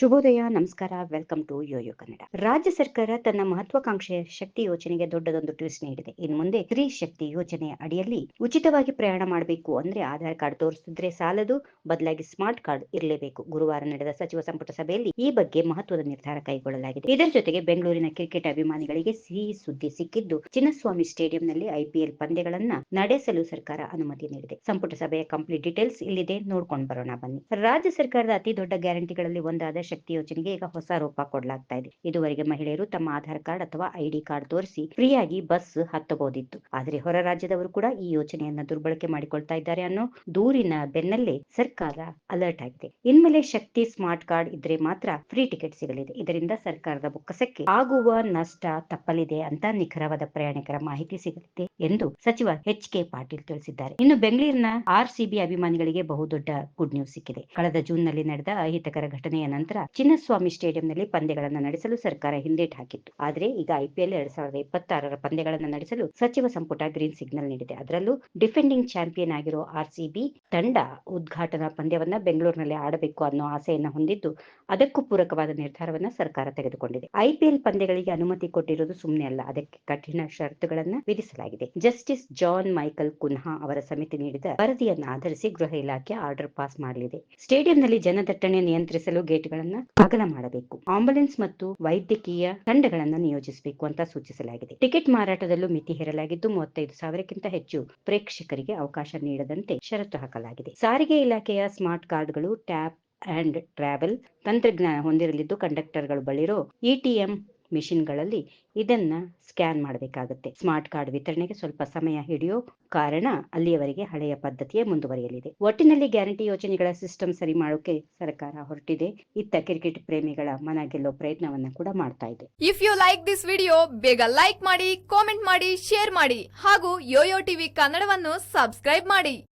ಶುಭೋದಯ, ನಮಸ್ಕಾರ. Welcome to Yoyo Kannada ರಾಜ್ಯ ಸರ್ಕಾರ ತನ್ನ ಮಹತ್ವಾಕಾಂಕ್ಷೆಯ ಶಕ್ತಿ ಯೋಜನೆಗೆ ದೊಡ್ಡದೊಂದು ಟ್ವಿಸ್ಟ್ ನೀಡಿದೆ. ಇನ್ನು ಮುಂದೆ ಸ್ತ್ರೀ ಶಕ್ತಿ ಯೋಜನೆಯ ಅಡಿಯಲ್ಲಿ ಉಚಿತವಾಗಿ ಪ್ರಯಾಣ ಮಾಡಬೇಕು ಅಂದ್ರೆ ಆಧಾರ್ ಕಾರ್ಡ್ ತೋರಿಸಿದ್ರೆ ಸಾಲದು, ಬದಲಾಗಿ ಸ್ಮಾರ್ಟ್ ಕಾರ್ಡ್ ಇರಲೇಬೇಕು. ಗುರುವಾರ ನಡೆದ ಸಚಿವ ಸಂಪುಟ ಸಭೆಯಲ್ಲಿ ಈ ಬಗ್ಗೆ ಮಹತ್ವದ ನಿರ್ಧಾರ ಕೈಗೊಳ್ಳಲಾಗಿದೆ. ಇದರ ಜೊತೆಗೆ ಬೆಂಗಳೂರಿನ ಕ್ರಿಕೆಟ್ ಅಭಿಮಾನಿಗಳಿಗೆ ಸಿಹಿ ಸುದ್ದಿ ಸಿಕ್ಕಿದ್ದು, ಚಿನ್ನಸ್ವಾಮಿ ಸ್ಟೇಡಿಯಂನಲ್ಲಿ ಐಪಿಎಲ್ ಪಂದ್ಯಗಳನ್ನ ನಡೆಸಲು ಸರ್ಕಾರ ಅನುಮತಿ ನೀಡಿದೆ. ಸಂಪುಟ ಸಭೆಯ ಕಂಪ್ಲೀಟ್ ಡೀಟೇಲ್ಸ್ ಇಲ್ಲಿದೆ. ನೋಡ್ಕೊಂಡು ಬರೋಣ ಬನ್ನಿ. ರಾಜ್ಯ ಸರ್ಕಾರದ ಅತಿ ದೊಡ್ಡ ಗ್ಯಾರಂಟಿಗಳಲ್ಲಿ ಒಂದಾದ ಶಕ್ತಿ ಯೋಜನೆಗೆ ಈಗ ಹೊಸ ರೂಪ ಕೊಡಲಾಗ್ತಾ ಇದೆ. ಇದುವರೆಗೆ ಮಹಿಳೆಯರು ತಮ್ಮ ಆಧಾರ್ ಕಾರ್ಡ್ ಅಥವಾ ಐಡಿ ಕಾರ್ಡ್ ತೋರಿಸಿ ಫ್ರೀಯಾಗಿ ಬಸ್ ಹತ್ತಬಹುದಿತ್ತು. ಆದರೆ ಹೊರ ರಾಜ್ಯದವರು ಕೂಡ ಈ ಯೋಜನೆಯನ್ನು ದುರ್ಬಳಕೆ ಮಾಡಿಕೊಳ್ತಾ ಇದ್ದಾರೆ ಅನ್ನೋ ದೂರಿನ ಬೆನ್ನಲ್ಲೇ ಸರ್ಕಾರ ಅಲರ್ಟ್ ಆಗಿದೆ. ಇನ್ಮೇಲೆ ಶಕ್ತಿ ಸ್ಮಾರ್ಟ್ ಕಾರ್ಡ್ ಇದ್ರೆ ಮಾತ್ರ ಫ್ರೀ ಟಿಕೆಟ್ ಸಿಗಲಿದೆ. ಇದರಿಂದ ಸರ್ಕಾರದ ಬೊಕ್ಕಸಕ್ಕೆ ಆಗುವ ನಷ್ಟ ತಪ್ಪಲಿದೆ ಅಂತ ನಿಖರವಾದ ಪ್ರಯಾಣಿಕರ ಮಾಹಿತಿ ಸಿಗಲಿದೆ ಎಂದು ಸಚಿವ ಎಚ್ ಕೆ ಪಾಟೀಲ್ ತಿಳಿಸಿದ್ದಾರೆ. ಇನ್ನು ಬೆಂಗಳೂರಿನ ಆರ್ ಸಿಬಿ ಅಭಿಮಾನಿಗಳಿಗೆ ಬಹುದೊಡ್ಡ ಗುಡ್ ನ್ಯೂಸ್ ಸಿಕ್ಕಿದೆ. ಕಳೆದ ಜೂನ್ನಲ್ಲಿ ನಡೆದ ಅಹಿತಕರ ಘಟನೆಯ ನಂತರ ಚಿನ್ನಸ್ವಾಮಿ ಸ್ಟೇಡಿಯಂನಲ್ಲಿ ಪಂದ್ಯಗಳನ್ನು ನಡೆಸಲು ಸರ್ಕಾರ ಹಿಂದೇಟು ಹಾಕಿತ್ತು. ಆದರೆ ಈಗ ಐಪಿಎಲ್ ಎರಡ್ ಸಾವಿರದ ಇಪ್ಪತ್ತಾರರ ಪಂದ್ಯಗಳನ್ನು ನಡೆಸಲು ಸಚಿವ ಸಂಪುಟ ಗ್ರೀನ್ ಸಿಗ್ನಲ್ ನೀಡಿದೆ. ಅದರಲ್ಲೂ ಡಿಫೆಂಡಿಂಗ್ ಚಾಂಪಿಯನ್ ಆಗಿರೋ ಆರ್ಸಿಬಿ ತಂಡ ಉದ್ಘಾಟನಾ ಪಂದ್ಯವನ್ನ ಬೆಂಗಳೂರಿನಲ್ಲಿ ಆಡಬೇಕು ಅನ್ನೋ ಆಸೆಯನ್ನ ಹೊಂದಿದ್ದು ಅದಕ್ಕೂ ಪೂರಕವಾದ ನಿರ್ಧಾರವನ್ನ ಸರ್ಕಾರ ತೆಗೆದುಕೊಂಡಿದೆ. ಐಪಿಎಲ್ ಪಂದ್ಯಗಳಿಗೆ ಅನುಮತಿ ಕೊಟ್ಟಿರುವುದು ಸುಮ್ಮನೆ ಅಲ್ಲ, ಅದಕ್ಕೆ ಕಠಿಣ ಷರತ್ತುಗಳನ್ನ ವಿಧಿಸಲಾಗಿದೆ. ಜಸ್ಟಿಸ್ ಜಾನ್ ಮೈಕಲ್ ಕುನ್ಹಾ ಅವರ ಸಮಿತಿ ನೀಡಿದ ವರದಿಯನ್ನು ಆಧರಿಸಿ ಗೃಹ ಇಲಾಖೆ ಆರ್ಡರ್ ಪಾಸ್ ಮಾಡಲಿದೆ. ಸ್ಟೇಡಿಯಂನಲ್ಲಿ ಜನದಟ್ಟಣೆ ನಿಯಂತ್ರಿಸಲು ಗೇಟ್ಗಳನ್ನ ಅಗಲ ಮಾಡಬೇಕು. ಆಂಬುಲೆನ್ಸ್ ಮತ್ತು ವೈದ್ಯಕೀಯ ತಂಡಗಳನ್ನ ನಿಯೋಜಿಸಬೇಕು ಅಂತ ಸೂಚಿಸಲಾಗಿದೆ. ಟಿಕೆಟ್ ಮಾರಾಟದಲ್ಲೂ ಮಿತಿ ಹೇರಲಾಗಿದ್ದು ಮೂವತ್ತೈದು ಸಾವಿರಕ್ಕಿಂತ ಹೆಚ್ಚು ಪ್ರೇಕ್ಷಕರಿಗೆ ಅವಕಾಶ ನೀಡದಂತೆ ಷರತ್ತು ಹಾಕಲಾಗಿದೆ. ಸಾರಿಗೆ ಇಲಾಖೆಯ ಸ್ಮಾರ್ಟ್ ಕಾರ್ಡ್ಗಳು ಟ್ಯಾಪ್ ಅಂಡ್ ಟ್ರಾವೆಲ್ ತಂತ್ರಜ್ಞಾನ ಹೊಂದಿರಲಿದ್ದು, ಕಂಡಕ್ಟರ್ಗಳು ಬಳಿರೋ ಇಟಿಎಂ ಮಿಷಿನ್ಗಳಲ್ಲಿ ಇದನ್ನ ಸ್ಕ್ಯಾನ್ ಮಾಡಬೇಕಾಗುತ್ತೆ. ಸ್ಮಾರ್ಟ್ ಕಾರ್ಡ್ ವಿತರಣೆಗೆ ಸ್ವಲ್ಪ ಸಮಯ ಹಿಡಿಯೋ ಕಾರಣ ಅಲ್ಲಿಯವರೆಗೆ ಹಳೆಯ ಪದ್ಧತಿಯೇ ಮುಂದುವರಿಯಲಿದೆ. ಒಟ್ಟಿನಲ್ಲಿ ಗ್ಯಾರಂಟಿ ಯೋಜನೆಗಳ ಸಿಸ್ಟಮ್ ಸರಿ ಮಾಡೋಕೆ ಸರ್ಕಾರ ಹೊರಟಿದೆ. ಇತ್ತ ಕ್ರಿಕೆಟ್ ಪ್ರೇಮಿಗಳ ಮನ ಗೆಲ್ಲೋ ಪ್ರಯತ್ನವನ್ನ ಕೂಡ ಮಾಡ್ತಾ ಇದೆ. If you like this video ಬೇಗ ಲೈಕ್ ಮಾಡಿ ಕಾಮೆಂಟ್ ಮಾಡಿ ಶೇರ್ ಮಾಡಿ ಹಾಗೂ ಯೋಯೋ ಟಿವಿ ಕನ್ನಡವನ್ನು ಸಬ್ಸ್ಕ್ರೈಬ್ ಮಾಡಿ.